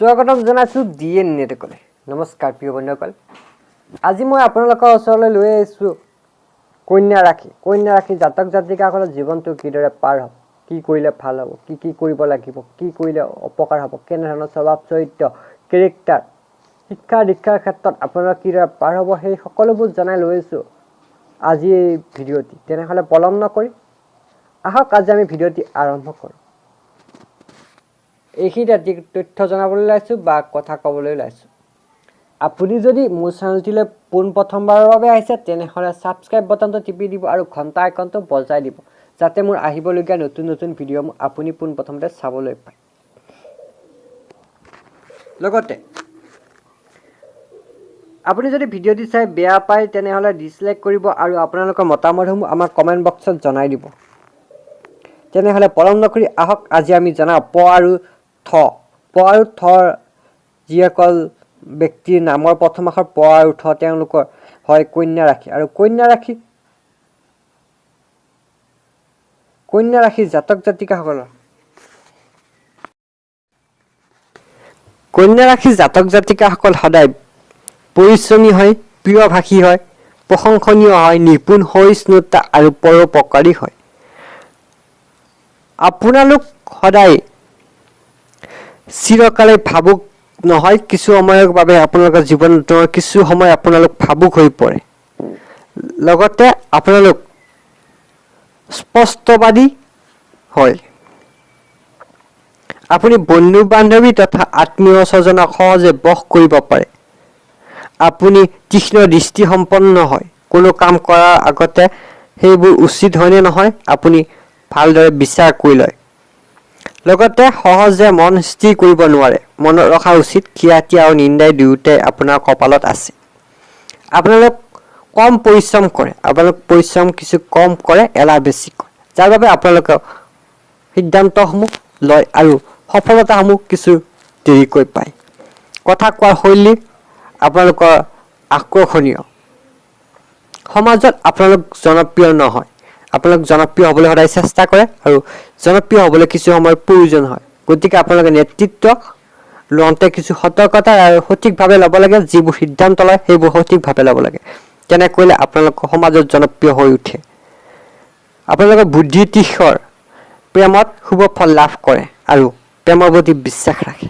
স্বাগতম জনাইছোঁ D N নেটকলে নমস্কাৰ প্ৰিয় বন্ধুসকল। আজি মই আপোনালোকৰ ওচৰলৈ লৈ আহিছোঁ কন্যা ৰাশি কন্যা ৰাশি জাতক জাতিকাসকলৰ জীৱনটো কিদৰে পাৰ হ'ব? কি কৰিলে ভাল হ'ব? কি কি কৰিব লাগিব? কি কৰিলে অপকাৰ হ'ব? কেনেধৰণৰ স্বভাৱ চৰিত্ৰ কেৰেক্টাৰ শিক্ষা দীক্ষাৰ ক্ষেত্ৰত আপোনালোকৰ কিদৰে পাৰ হ'ব? সেই সকলোবোৰ জনাই লৈ আহিছোঁ আজি এই ভিডিঅ'টি। তেনেহ'লে পলম নকৰি আহক আজি আমি ভিডিঅ'টি আৰম্ভ কৰোঁ। এইখিনিতে তথ্য জনাবলৈ ওলাইছোঁ বা কথা ক'বলৈ ওলাইছোঁ। আপুনি যদি মোৰ চেনেলটিলৈ পোনপ্ৰথমবাৰৰ বাবে আহিছে তেনেহ'লে ছাবস্ক্ৰাইব বাটনটো টিপি দিব আৰু ঘণ্টা আইকনটো বজাই দিব যাতে মোৰ আহিবলগীয়া নতুন নতুন ভিডিঅ'সমূহ আপুনি পোনপ্ৰথমতে চাবলৈ পায়। লগতে আপুনি যদি ভিডিঅ'টি চাই বেয়া পায় তেনেহ'লে ডিছলাইক কৰিব আৰু আপোনালোকৰ মতামতসমূহ আমাক কমেণ্ট বক্সত জনাই দিব। তেনেহ'লে পলম নকৰি আহক আজি আমি জনাওঁ প আৰু থ। প আৰু থৰ যিসকল ব্যক্তিৰ নামৰ প্ৰথম আখৰ প আৰু থ তেওঁলোকৰ হয় কন্যা ৰাশি আৰু কন্যা ৰাশি কন্যা ৰাশি জাতক জাতিকাসকলৰ। কন্যা ৰাশি জাতক জাতিকাসকল সদায় পৰিশ্ৰমী হয় প্ৰিয়ভাষী হয় প্ৰশংসনীয় হয় নিপুণ সহিষ্ণুতা আৰু পৰোপকাৰী হয়। আপোনালোক সদায় চিৰকালে ভাবুক নহয় কিছু সময়ৰ বাবে আপোনালোকৰ জীৱনৰ কিছু সময় আপোনালোক ভাবুক হৈ পৰে। লগতে আপোনালোক স্পষ্টবাদী হয়। আপুনি বন্ধু বান্ধৱী তথা আত্মীয় স্বজনক সহজে বশ কৰিব পাৰে। আপুনি তীক্ষ্ণ দৃষ্টিসম্পন্ন হয়। কোনো কাম কৰাৰ আগতে সেইবোৰ উচিত হয়নে নহয় আপুনি ভালদৰে বিচাৰ কৰি লয়। লগতে সহজে মন স্থিৰ কৰিব নোৱাৰে। মনত ৰখা উচিত খিয়াতি আৰু নিন্দাই দুয়োটাই আপোনাৰ কপালত আছে। আপোনালোক কম পৰিশ্ৰম কৰে আপোনালোক পৰিশ্ৰম কিছু কম কৰে এলাহ বেছি কৰে। যাৰ বাবে আপোনালোকে সিদ্ধান্তসমূহ লয় আৰু সফলতাসমূহ কিছু দেৰিকৈ পায়। কথা কোৱাৰ শৈলী আপোনালোকৰ আকৰ্ষণীয়। সমাজত আপোনালোক জনপ্ৰিয় নহয়। আপোনালোক জনপ্ৰিয় হ'বলৈ সদায় চেষ্টা কৰে আৰু জনপ্ৰিয় হ'বলৈ কিছু সময়ৰ প্ৰয়োজন হয়। গতিকে আপোনালোকে নেতৃত্ব লওঁতে কিছু সতৰ্কতা আৰু সঠিকভাৱে ল'ব লাগে, যিবোৰ সিদ্ধান্ত লয়, সেইবোৰ সঠিকভাৱে ল'ব লাগে। তেনে কৰিলে আপোনালোক সমাজত জনপ্ৰিয় হৈ উঠে। আপোনালোকৰ বুদ্ধি তীখৰ প্ৰেমত শুভ ফল লাভ কৰে আৰু প্ৰেমৰ প্ৰতি বিশ্বাস ৰাখে।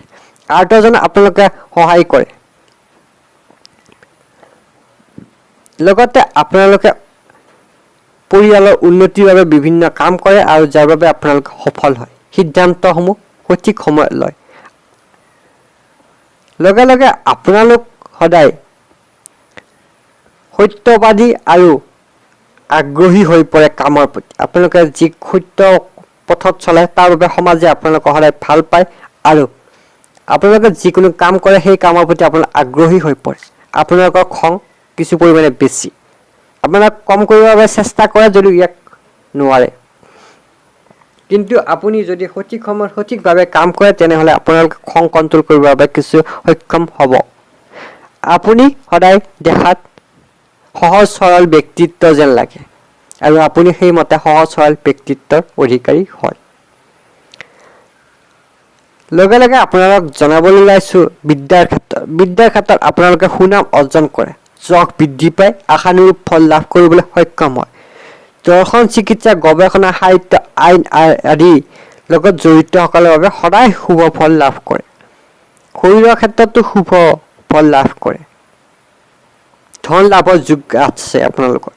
আৰ্তজনে আপোনালোকে সহায় কৰে। লগতে আপোনালোকে পৰিয়ালৰ উন্নতিৰ বাবে বিভিন্ন কাম কৰে আৰু যাৰ বাবে আপোনালোক সফল হয়। সিদ্ধান্তসমূহ সঠিক সময়ত লয়। লগে লগে আপোনালোক সদায় সত্যবাদী আৰু আগ্ৰহী হৈ পৰে কামৰ প্ৰতি। আপোনালোকে যি সত্য পথত চলে, তাৰ বাবে সমাজে আপোনালোকক সদায় ভালো পায় আৰু আপোনালোকে যিকোনো কাম কৰে, সেই কামৰ প্ৰতি আপোনালোক আগ্ৰহী হৈ পৰে। আপোনালোকৰ খং কিছু পৰিমাণে বেছি। আপোনাক কম কৰিবৰ বাবে চেষ্টা কৰে যদিও ইয়াক নোৱাৰে। কিন্তু আপুনি যদি সঠিক সময়ত সঠিকভাৱে কাম কৰে, তেনেহ'লে আপোনালোকে খং কণ্ট্ৰল কৰিবৰ বাবে কিছু সক্ষম হ'ব। আপুনি সদায় দেখাত সহজ সৰল ব্যক্তিত্ব যেন লাগে, আৰু আপুনি সেইমতে সহজ সৰল ব্যক্তিত্বৰ অধিকাৰী হয়। লগে লগে আপোনালোক জনাবলৈ ওলাইছোঁ, বিদ্যাৰ ক্ষেত্ৰত। বিদ্যাৰ ক্ষেত্ৰত আপোনালোকে সুনাম অৰ্জন কৰে। যশ বৃদ্ধি পায়, আশানুৰূপ ফল লাভ কৰিবলৈ সক্ষম হয়। দৰ্শন, চিকিৎসা, গৱেষণা, সাহিত্য, আইন আ- আদি লগত জড়িতসকলৰ বাবে সদায় শুভ ফল লাভ কৰে। শৰীৰৰ ক্ষেত্ৰতো শুভ ফল লাভ কৰে। ধন লাভৰ যোগ আছে আপোনালোকৰ।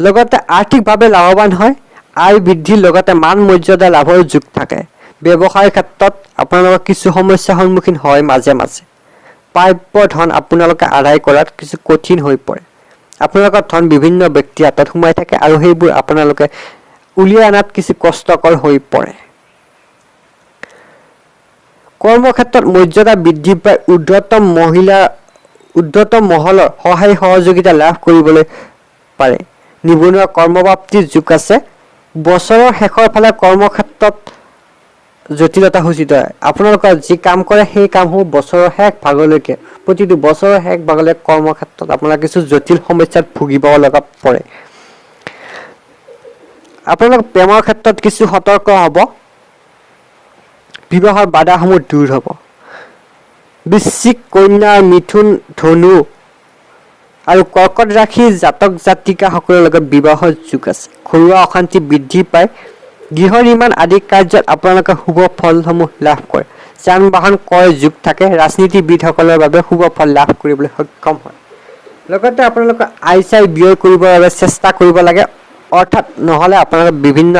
লগতে আৰ্থিকভাৱে লাভৱান হয়, আয় বৃদ্ধিৰ লগতে মান মৰ্যাদা লাভৰ যোগ থাকে। ব্যৱসায়ৰ ক্ষেত্ৰত আপোনালোকৰ কিছু সমস্যাৰ সন্মুখীন হয় মাজে মাজে। প্ৰাপ্য ধন আপোনালোকে আদায় কৰাত কিছু কঠিন হৈ পৰে। আপোনালোকৰ ধন বিভিন্ন ব্যক্তিৰ হাতত সোমাই থাকে আৰু সেইবোৰ আপোনালোকে উলিয়াই অনাত কিছু কষ্টকৰ হৈ পৰে। কৰ্মক্ষেত্ৰত মৰ্যাদা বৃদ্ধি পাই ঊৰ্ধ্বতম মহিলা, ঊৰ্ধ্বতম মহলৰ সহায় সহযোগিতা লাভ কৰিবলৈ পাৰে। নিবনুৱা কৰ্মপ্ৰাপ্তিৰ যুগ আছে। বছৰৰ শেষৰ ফালে কৰ্মক্ষেত্ৰত জটিলতা সূচিত হয়। আপোনালোকৰ যি কাম কৰে, সেই কামসমূহ বছৰৰ শেষ ভাগলৈকে, প্ৰতিটো বছৰৰ শেষ ভাগলৈ কৰ্মক্ষেত্ৰত আপোনালোকে কিছু জটিল সমস্যাত ভুগিব লগা পৰে। আপোনালোক প্ৰেমৰ ক্ষেত্ৰত কিছু সতৰ্ক হ'ব। বিবাহৰ বাধাসমূহ দূৰ হ'ব। বৃশ্চিক কন্যা, মিথুন, ধনু আৰু কৰ্কট ৰাশিৰ জাতক জাতিকাসকলৰ লগত বিবাহৰ যোগ আছে। ঘৰুৱা অশান্তি বৃদ্ধি পায়। গৃহ নিৰ্মাণ আদি কাৰ্যত আপোনালোকে শুভ ফলসমূহ লাভ কৰে। যান বাহন ক্ৰয় যোগ থাকে। ৰাজনীতিবিদসকলৰ বাবে শুভ ফল লাভ কৰিবলৈ সক্ষম হয়। লগতে আপোনালোকে আই চাই ব্যয় কৰিবৰ বাবে চেষ্টা কৰিব লাগে। অৰ্থাৎ নহ'লে আপোনালোকে বিভিন্ন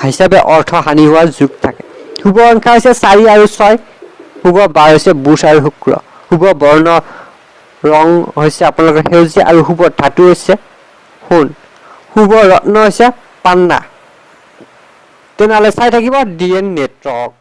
হিচাপে অৰ্থ হানি হোৱাৰ যোগ থাকে। শুভ সংখ্যা হৈছে চাৰি আৰু ছয়। শুভ বাৰ হৈছে বুধ আৰু শুক্ৰ। শুভ বৰ্ণ ৰং হৈছে আপোনালোকৰ সেউজীয়া আৰু শুভ ধাতু হৈছে সোণ। শুভ ৰত্ন হৈছে পান্না। তেনেহ'লে চাই থাকিব ডি এন নেটৱৰ্ক